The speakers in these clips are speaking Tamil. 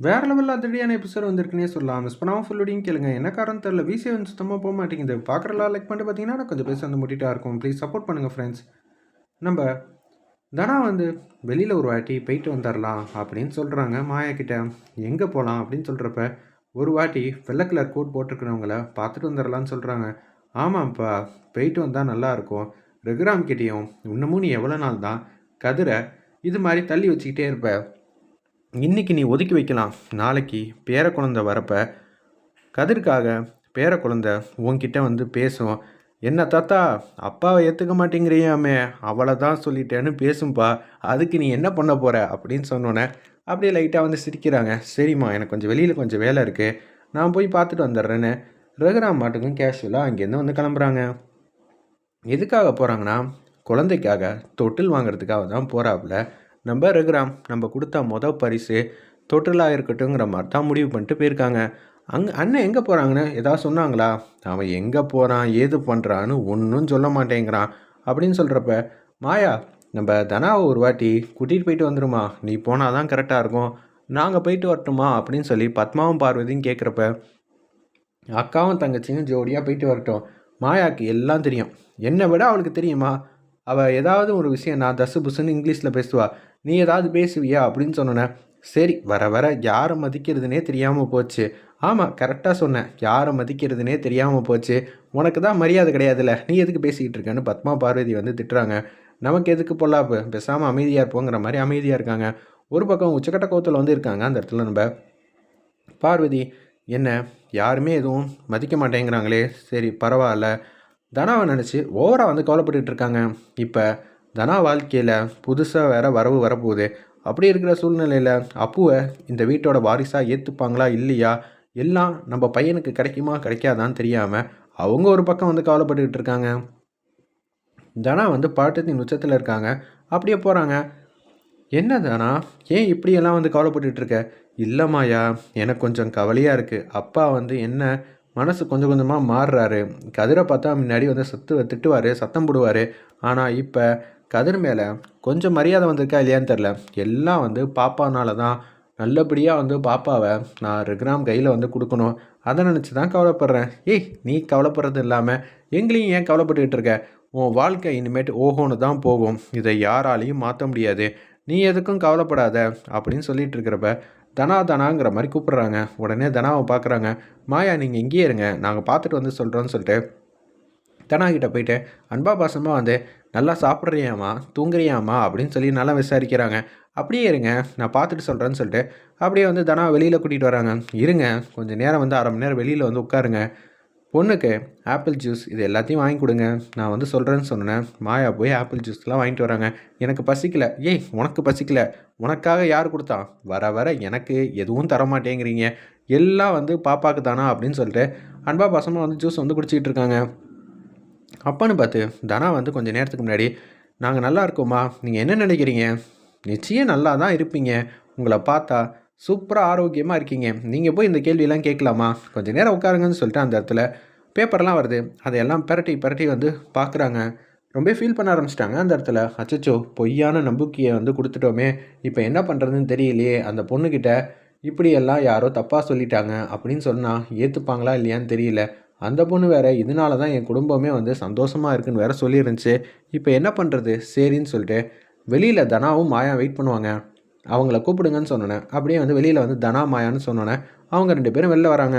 வேற லெவலில் அதிரடியான எபிசோட் வந்திருக்குன்னே சொல்லலாம். மிஸ் பண்ணாமல் ஃபுல்லோடையும் கேளுங்க. என்ன காரணம் தெரில விசி வந்து சுத்தமாக போக மாட்டேங்குது. பார்க்குறலாம் லைக் பண்ணிட்டு பார்த்தீங்கன்னா கொஞ்சம் பேச வந்து முட்டிட்டா இருக்கும். ப்ளீஸ் சப்போர்ட் பண்ணுங்கள் ஃப்ரெண்ட்ஸ் நம்ம தனா வந்து வெளியில் ஒரு வாட்டி போயிட்டு வந்துடலாம் அப்படின்னு சொல்கிறாங்க மாயா கிட்ட எங்கே போகலாம் அப்படின்னு சொல்கிறப்ப ஒரு வாட்டி வெள்ளை கலர் கோட் போட்டிருக்கிறவங்கள பார்த்துட்டு வந்துடலான்னு சொல்கிறாங்க ஆமாம்ப்பா போயிட்டு வந்தால் நல்லாயிருக்கும் ரகுராம் கிட்டேயும் இன்னமும் நீ எவ்வளோ நாள் தான் கதிரை இது மாதிரி தள்ளி வச்சுக்கிட்டே இருப்ப. இன்னைக்கு நீ ஒதுக்கி வைக்கலாம். நாளைக்கு பேர குழந்தை வரப்போ கதிர்க்காக பேர குழந்தை உன்கிட்ட வந்து பேசும். என்ன தாத்தா அப்பாவை ஏற்றுக்க மாட்டேங்கிறியாமே அவளை தான் சொல்லிட்டேன்னு பேசும்பா. அதுக்கு நீ என்ன பண்ண போகிற அப்படின்னு சொன்னோன்னே அப்படியே லைட்டாக வந்து சிரிக்கிறாங்க. சரிம்மா எனக்கு கொஞ்சம் வெளியில் கொஞ்சம் வேலை இருக்குது நான் போய் பார்த்துட்டு வந்துடுறேன்னு. ரகுராம் மாட்டுக்கும் கேஷுவலாக அங்கேருந்து வந்து கிளம்புறாங்க. எதுக்காக போகிறாங்கன்னா குழந்தைக்காக தொட்டில் வாங்குறதுக்காக தான் போகிறாப்புல நம்ம ரகுராம் நம்ம கொடுத்த மொதல் பரிசு தொற்றுலா இருக்கட்டுங்கிற மாதிரி தான் முடிவு பண்ணிட்டு போயிருக்காங்க. அங்கே அண்ணன் எங்கே போகிறாங்கன்னு ஏதாவது சொன்னாங்களா? அவன் எங்கே போகிறான் ஏது பண்ணுறான்னு ஒன்றும் சொல்ல மாட்டேங்கிறான் அப்படின்னு சொல்கிறப்ப மாயா நம்ம தனாவை ஒரு வாட்டி கூட்டிகிட்டு போயிட்டு வந்துருமா? நீ போனால் தான் கரெக்டாக இருக்கும். நாங்கள் போயிட்டு வரட்டுமா? அப்படின்னு சொல்லி பத்மாவும் பார்வதியும் கேட்குறப்ப அக்காவும் தங்கச்சியும் ஜோடியாக போயிட்டு வரட்டும். மாயாக்கு எல்லாம் தெரியும். என்னை விட அவளுக்கு தெரியுமா? அவள் ஏதாவது ஒரு விஷயம் நான் தசு புசுன்னு இங்கிலீஷில் பேசுவா. நீ ஏதாவது பேசுவியா? அப்படின்னு சொன்னோன்னே சரி வர வர யாரை மதிக்கிறதுனே தெரியாமல் போச்சு. ஆமாம் கரெக்டாக சொன்னேன். யாரை மதிக்கிறதுனே தெரியாமல் போச்சு. உனக்கு தான் மரியாதை கிடையாதுல்ல. நீ எதுக்கு பேசிக்கிட்டு இருக்கேன்னு பத்மா பார்வதி வந்து திட்டுறாங்க. நமக்கு எதுக்கு பொல்லாப்பு? பேசாமல் அமைதியாக இருப்போங்கிற மாதிரி அமைதியாக இருக்காங்க. ஒரு பக்கம் உச்சக்கட்ட கோத்தில் வந்து இருக்காங்க அந்த இடத்துல நம்ம. பார்வதி என்ன? யாருமே எதுவும் மதிக்க மாட்டேங்கிறாங்களே. சரி பரவாயில்ல. தனாவை நினச்சி ஓவராக வந்து கவலைப்பட்டு இருக்காங்க. இப்போ தனா வாழ்க்கையில் புதுசாக வேறு வரவு வரப்போகுது. அப்படி இருக்கிற சூழ்நிலையில் அப்புவை இந்த வீட்டோட வாரிசாக ஏற்றுப்பாங்களா இல்லையா? எல்லாம் நம்ம பையனுக்கு கிடைக்குமா கிடைக்காதான்னு தெரியாமல் அவங்க ஒரு பக்கம் வந்து கவலைப்பட்டுக்கிட்டு இருக்காங்க. தனா வந்து பாட்டத்தின் உச்சத்தில் இருக்காங்க. அப்படியே போகிறாங்க என்ன தானா? ஏன் இப்படியெல்லாம் வந்து கவலைப்பட்டுக்கிட்டு இருக்க? இல்லைம்மாயா எனக்கு கொஞ்சம் கவலையாக இருக்குது அப்பா வந்து என்ன மனசு கொஞ்சம் கொஞ்சமாக மாறுறாரு. கதிரை பார்த்தா முன்னாடி வந்து சத்து திட்டுவார் சத்தம் போடுவார். ஆனால் இப்போ கதிர் மேலே கொஞ்சம் மரியாதை வந்திருக்கா இல்லையான்னு தெரில எல்லாம் வந்து பாப்பானால தான் நல்லபடியாக வந்து பாப்பாவை நான் ரெக்ராம் கையில் வந்து கொடுக்கணும். அதை நினச்சி தான் கவலைப்படுறேன். ஏய் நீ கவலைப்படுறது இல்லாமல் எங்களையும் ஏன் கவலைப்பட்டுக்கிட்டு இருக்க? உன் வாழ்க்கை இனிமேட்டு ஓஹோன்னு தான் போகும். இதை யாராலையும் மாற்ற முடியாது. நீ எதுக்கும் கவலைப்படாத அப்படின்னு சொல்லிட்டு இருக்கிறப்ப தனா தனாங்கிற மாதிரி கூப்பிட்றாங்க. உடனே தனாவை பார்க்குறாங்க. மாயா நீங்கள் இங்கேயே இருங்க. நாங்கள் பார்த்துட்டு வந்து சொல்கிறோன்னு சொல்லிட்டு தனா கிட்ட போயிட்டு அன்பா பாசமாக வந்து நல்லா சாப்பிட்றியாம்மா? தூங்குறியாம்மா? அப்படின்னு சொல்லி நல்லா விசாரிக்கிறாங்க. அப்படியே இருங்க. நான் பார்த்துட்டு சொல்கிறேன்னு சொல்லிட்டு அப்படியே வந்து தனா வெளியில் கூட்டிகிட்டு வராங்க. இருங்க. கொஞ்சம் நேரம் வந்து அரை மணி நேரம் வெளியில் வந்து உட்காருங்க. பொண்ணுக்கு ஆப்பிள் ஜூஸ் இது எல்லாத்தையும் வாங்கி கொடுங்க. நான் வந்து சொல்கிறேன்னு சொன்னேன் மாயா போய் ஆப்பிள் ஜூஸ்லாம் வாங்கிட்டு வராங்க. எனக்கு பசிக்கல. ஏய் உனக்கு பசிக்கல. உனக்காக யார் கொடுத்தா? வர வர எனக்கு எதுவும் தர மாட்டேங்கிறீங்க எல்லாம் வந்து பாப்பாக்கு தானா அப்படின்னு சொல்லிட்டு அன்பா பசமாக வந்து ஜூஸ் வந்து குடிச்சிக்கிட்டு இருக்காங்க. அப்பான்னு பார்த்து தனா வந்து கொஞ்சம் நேரத்துக்கு முன்னாடி நாங்கள் நல்லா இருக்கோம்மா. நீங்கள் என்ன நினைக்கிறீங்க? நிச்சயம் நல்லா தான் இருப்பீங்க. உங்களை பார்த்தா சூப்பராக ஆரோக்கியமாக இருக்கீங்க. நீங்கள் போய் இந்த கேள்வியெல்லாம் கேட்கலாமா? கொஞ்சம் நேரம் உட்காருங்கன்னு சொல்லிட்டு அந்த இடத்துல பேப்பர்லாம் வருது. அதையெல்லாம் பிரட்டி பிரட்டி வந்து பார்க்குறாங்க ரொம்ப ஃபீல் பண்ண ஆரம்பிச்சிட்டாங்க அந்த இடத்துல. அச்சச்சோ பொய்யான நம்பிக்கையை வந்து கொடுத்துட்டோமே. இப்போ என்ன பண்ணுறதுன்னு தெரியலையே. அந்த பொண்ணுக்கிட்ட இப்படியெல்லாம் யாரோ தப்பாக சொல்லிட்டாங்க அப்படின்னு சொன்னால் ஏற்றுப்பாங்களா இல்லையான்னு தெரியல. அந்த பொண்ணு வேறு இதனால தான் என் குடும்பமே வந்து சந்தோஷமாக இருக்குன்னு வேற சொல்லியிருந்துச்சு இப்போ என்ன பண்ணுறது சரின்னு சொல்லிட்டு வெளியில் தனாவும் மாயா வெயிட் பண்ணுவாங்க. அவங்கள கூப்பிடுங்கன்னு சொன்னேன். அப்படியே வந்து வெளியில் வந்து தனா மாயான்னு சொன்னோன்னே அவங்க ரெண்டு பேரும் வெளில வராங்க.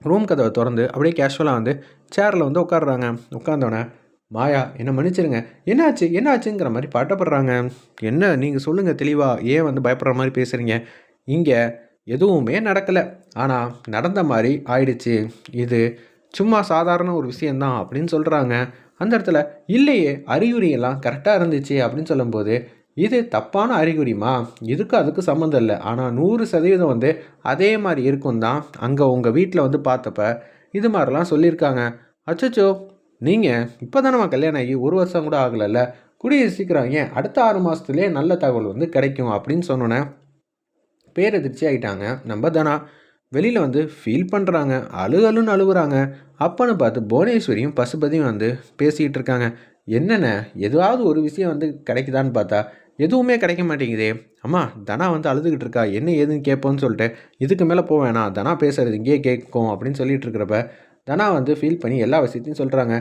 ரூம் கதவை திறந்து அப்படியே கேஷுவலாக வந்து சேரில் வந்து உட்காடுறாங்க உட்காந்தோடனே மாயா என்ன மன்னிச்சிருங்க. என்னாச்சு? என்னாச்சுங்கிற மாதிரி பாட்டப்படுறாங்க. என்ன? நீங்கள் சொல்லுங்கள் தெளிவாக ஏன் வந்து பயப்படுற மாதிரி பேசுகிறீங்க இங்கே எதுவுமே நடக்கலை. ஆனால் நடந்த மாதிரி ஆயிடுச்சு. இது சும்மா சாதாரண ஒரு விஷயந்தான் அப்படின்னு சொல்கிறாங்க அந்த இடத்துல இல்லையே அறிகுறியெல்லாம் கரெக்டாக இருந்துச்சு அப்படின்னு சொல்லும்போது இது தப்பான அறிகுறிமா இதுக்கு அதுக்கு சம்மந்தம் இல்லை. ஆனால் நூறு சதவீதம் வந்து அதே மாதிரி இருக்கும் தான் அங்கே உங்கள் வீட்டில் வந்து பார்த்தப்ப. இது மாதிரிலாம் சொல்லியிருக்காங்க. அச்சோ நீங்கள் இப்போ தானே கல்யாணம் ஆகி ஒரு வருஷம் கூட ஆகலைல்ல? குடிய சீக்கிரம் ஏன் அடுத்த ஆறு மாதத்துலேயே நல்ல தகவல் வந்து கிடைக்கும் அப்படின்னு சொன்னோன்னே பேரதிர்ச்சி ஆகிட்டாங்க நம்ம தானா. வெளியில் வந்து ஃபீல் பண்ணுறாங்க அழு அழுன்னு அழுகுறாங்க. அப்பன்னு பார்த்து புவனேஸ்வரியும் பசுபதியும் வந்து பேசிக்கிட்டு இருக்காங்க. என்னென்ன? ஏதாவது ஒரு விஷயம் வந்து கிடைக்குதான்னு பார்த்தா எதுவுமே கிடைக்க மாட்டேங்குதே. அம்மா தனா வந்து அழுதுகிட்டு இருக்கா. என்ன ஏதுன்னு கேட்போன்னு சொல்லிட்டு இதுக்கு மேலே போக வேணாம். தனா பேசுறது இங்கேயே கேட்கும் அப்படின்னு சொல்லிட்டு இருக்கிறப்ப தனா வந்து ஃபீல் பண்ணி எல்லா விஷயத்தையும் சொல்கிறாங்க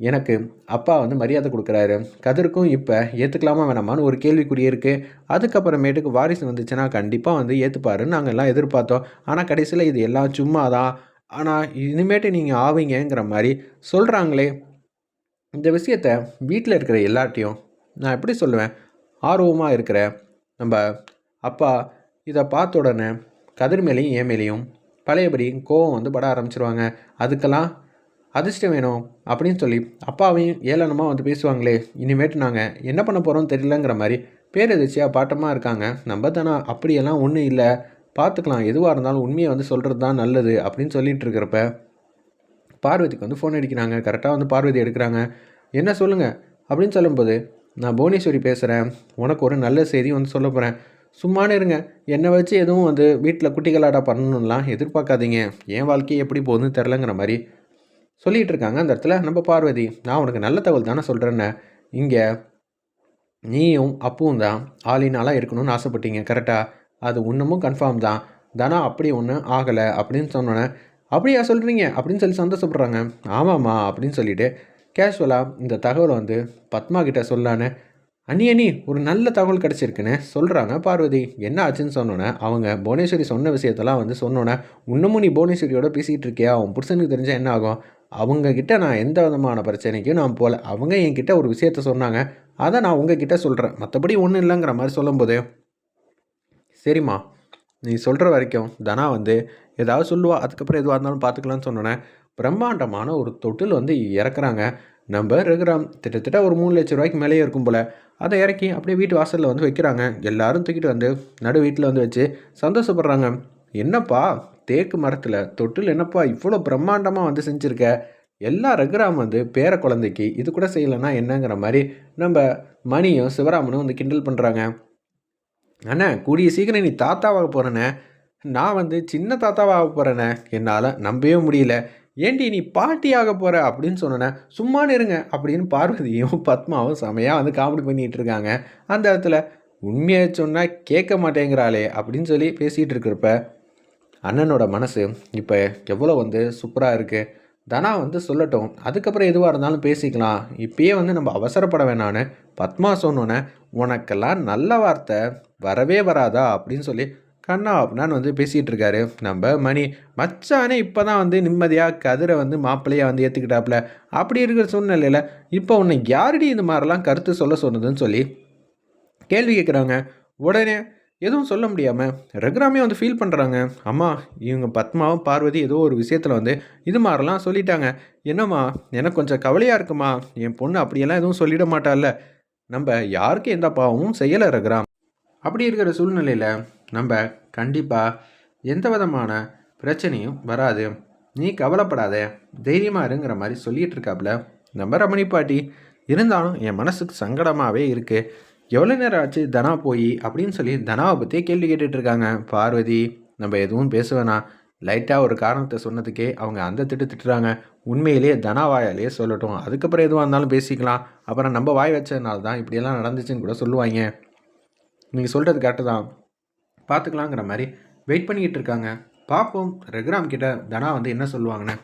எனக்கு அப்பா வந்து மரியாதை கொடுக்குறாரு. கதிருக்கும் இப்போ ஏற்றுக்கலாமா வேணாமான்னு ஒரு கேள்விக்குறி இருக்குது அதுக்கப்புறமேட்டுக்கு வாரிசு வந்துச்சுன்னா கண்டிப்பாக வந்து ஏற்றுப்பாருன்னு நாங்கள் எல்லாம் எதிர்பார்த்தோம். ஆனால் கடைசியில் இது எல்லாம் சும்மா தான் ஆனால் இனிமேட்டு நீங்கள் ஆவீங்கிற மாதிரி சொல்கிறாங்களே இந்த விஷயத்த வீட்டில் இருக்கிற எல்லாட்டையும் நான் எப்படி சொல்லுவேன்? ஆர்வமாக இருக்கிற நம்ம அப்பா இதை பார்த்த உடனே கதிர் மேலேயும் ஏன் மேலேயும் பழையபடி கோவம் வந்து பட ஆரம்பிச்சிருவாங்க. அதுக்கெல்லாம் அதிர்ஷ்டம் வேணும் அப்படின்னு சொல்லி அப்பாவையும் ஏளனமாக வந்து பேசுவாங்களே. இனிமேட்டு நாங்கள் என்ன பண்ண போகிறோம்னு தெரியலங்கிற மாதிரி பேரதிர்ச்சியாக பாட்டமாக இருக்காங்க. நம்ம தானே அப்படியெல்லாம் ஒன்றும் இல்லை. பார்த்துக்கலாம் எதுவாக இருந்தாலும் உண்மையை வந்து சொல்கிறது தான் நல்லது அப்படின்னு சொல்லிட்டு இருக்கிறப்ப பார்வதிக்கு வந்து ஃபோன் அடிக்கிறாங்க. கரெக்டாக வந்து பார்வதி எடுக்கிறாங்க. என்ன சொல்லுங்கள் அப்படின்னு சொல்லும்போது நான் புவனேஸ்வரி பேசுகிறேன் உனக்கு ஒரு நல்ல செய்தி வந்து சொல்ல போகிறேன் சும்மானு இருங்க. என்னை வச்சு எதுவும் வந்து வீட்டில் குட்டிகளாடா பண்ணணும்லாம் எதிர்பார்க்காதீங்க. என் வாழ்க்கையை எப்படி போகுதுன்னு தெரிலங்கிற மாதிரி சொல்லிகிட்டு இருக்காங்க அந்த இடத்துல. நம்ம பார்வதி நான் உனக்கு நல்ல தகவல் தானே சொல்கிறேன்னு இங்கே நீயும் அப்பவும் தான் ஆளினாலாக இருக்கணும்னு ஆசைப்பட்டீங்க கரெக்டாக அது இன்னமும் கன்ஃபார்ம் தான். தானா அப்படி ஒன்றும் ஆகலை அப்படின்னு சொன்னோன்னே. அப்படியா சொல்கிறீங்க அப்படின்னு சொல்லி சந்தோஷப்படுறாங்க. ஆமாம்மா அப்படின்னு சொல்லிட்டு கேஷுவலாக இந்த தகவலை வந்து பத்மா கிட்ட சொல்லான்னு அண்ணி அண்ணி ஒரு நல்ல தகவல் கிடச்சிருக்குன்னு சொல்கிறாங்க பார்வதி. என்ன ஆச்சுன்னு சொன்னோன்னே அவங்க புவனேஸ்வரி சொன்ன விஷயத்தெல்லாம் வந்து சொன்னோன்னே இன்னமும் நீ புவனேஸ்வரியோட பேசிகிட்டு இருக்கியா அவன் புருஷனுக்கு தெரிஞ்சால் என்ன ஆகும்? அவங்கக்கிட்ட நான் எந்த விதமான பிரச்சனைக்கும் நான் போகல அவங்க என்கிட்ட ஒரு விஷயத்த சொன்னாங்க. அதை நான் உங்ககிட்ட சொல்கிறேன் மற்றபடி ஒன்றும் இல்லைங்கிற மாதிரி சொல்லும்போது சரிம்மா நீ சொல்கிற வரைக்கும் தனா வந்து ஏதாவது சொல்லுவா. அதுக்கப்புறம் எதுவாக இருந்தாலும் பார்த்துக்கலான்னு சொன்னோன்னே பிரம்மாண்டமான ஒரு தொட்டில் வந்து இறக்குறாங்க. நம்ம ரகுராம் கிட்டத்தட்ட ஒரு மூணு லட்ச ரூபாய்க்கு மேலேயே இருக்கும் போல். அதை இறக்கி அப்படியே வீட்டு வாசலில் வந்து வைக்கிறாங்க. எல்லாரும் தூக்கிட்டு வந்து நடு வீட்டில் வந்து வச்சு சந்தோஷப்படுறாங்க. என்னப்பா தேக்கு மரத்தில் தொட்டில் என்னப்பா இவ்வளோ பிரம்மாண்டமாக வந்து செஞ்சுருக்க? எல்லா ரகுராம் வந்து பேர குழந்தைக்கு இது கூட செய்யலைன்னா என்னங்கிற மாதிரி நம்ம மணியும் சிவராமனும் வந்து கிண்டல் பண்ணுறாங்க அண்ணா கூடிய சீக்கிரம் நீ தாத்தாவாக போகிறேண்ணே நான் வந்து சின்ன தாத்தாவாக போகிறேண்ணே என்னால் நம்பவே முடியல. ஏண்டி நீ பாட்டியாக போகிற அப்படின்னு சொன்னேன் சும்மா இருங்க அப்படின்னு பார்வதியும் பத்மாவும் செமையாக வந்து காமெடி பண்ணிகிட்டு இருக்காங்க. அந்த இடத்துல உண்மையை சொன்னால் கேட்க மாட்டேங்கிறாளே அப்படின்னு சொல்லி பேசிகிட்டு இருக்கிறப்ப அண்ணனோட மனசு இப்போ எவ்வளோ வந்து சூப்பராக இருக்குது தனா வந்து சொல்லட்டும் அதுக்கப்புறம் எதுவாக இருந்தாலும் பேசிக்கலாம். இப்பயே வந்து நம்ம அவசரப்பட வேணான்னு பத்மா சொன்னோன்னே உனக்கெல்லாம் நல்ல வார்த்தை வரவே வராதா? அப்படின்னு சொல்லி கண்ணா அப்படின்னு வந்து பேசிகிட்டு இருக்காரு நம்ம மணி மச்சானே இப்போ தான் வந்து நிம்மதியாக கதிரை வந்து மாப்பிள்ளையாக வந்து ஏற்றுக்கிட்டாப்புல அப்படி இருக்கிற சூழ்நிலையில் இப்போ உன்னை யாரடி இந்த மாதிரிலாம் கருத்து சொல்ல சொன்னதுன்னு சொல்லி கேள்வி கேட்குறாங்க. உடனே எதுவும் சொல்ல முடியாமல் ரகுராமே வந்து ஃபீல் பண்ணுறாங்க அம்மா இவங்க பத்மாவும் பார்வதி ஏதோ ஒரு விஷயத்தில் வந்து இது மாதிரிலாம் சொல்லிட்டாங்க. என்னம்மா எனக்கு கொஞ்சம் கவலையாக இருக்குமா? என் பொண்ணு அப்படியெல்லாம் எதுவும் சொல்லிட மாட்டால நம்ம யாருக்கும் எந்த பாவமும் செய்யலை ரகுராம். அப்படி இருக்கிற சூழ்நிலையில் நம்ம கண்டிப்பாக எந்த விதமான பிரச்சனையும் வராது. நீ கவலைப்படாத. தைரியமாக இருங்கிற மாதிரி சொல்லிகிட்டு இருக்காப்புல நம்ம ரமணி பாட்டி இருந்தாலும் என் மனசுக்கு சங்கடமாகவே இருக்குது எவ்வளோ நேரம் ஆச்சு தனா போய் அப்படின்னு சொல்லி தனாவை பற்றியே கேள்வி கேட்டுட்ருக்காங்க பார்வதி நம்ம எதுவும் பேசுவேனா லைட்டாக ஒரு காரணத்தை சொன்னதுக்கே அவங்க அந்த திட்டு திட்டுறாங்க. உண்மையிலேயே தனா வாயாலேயே சொல்லட்டும். அதுக்கப்புறம் எதுவாக இருந்தாலும் பேசிக்கலாம். அப்புறம் நம்ம வாய் வச்சதுனால தான் இப்படியெல்லாம் நடந்துச்சுன்னு கூட சொல்லுவாங்க. நீங்கள் சொல்கிறது கரெக்டு தான். பார்த்துக்கலாங்கிற மாதிரி வெயிட் பண்ணிக்கிட்டு இருக்காங்க. பார்ப்போம். ரகுராம் கிட்ட தனா வந்து என்ன சொல்லுவாங்கன்னு.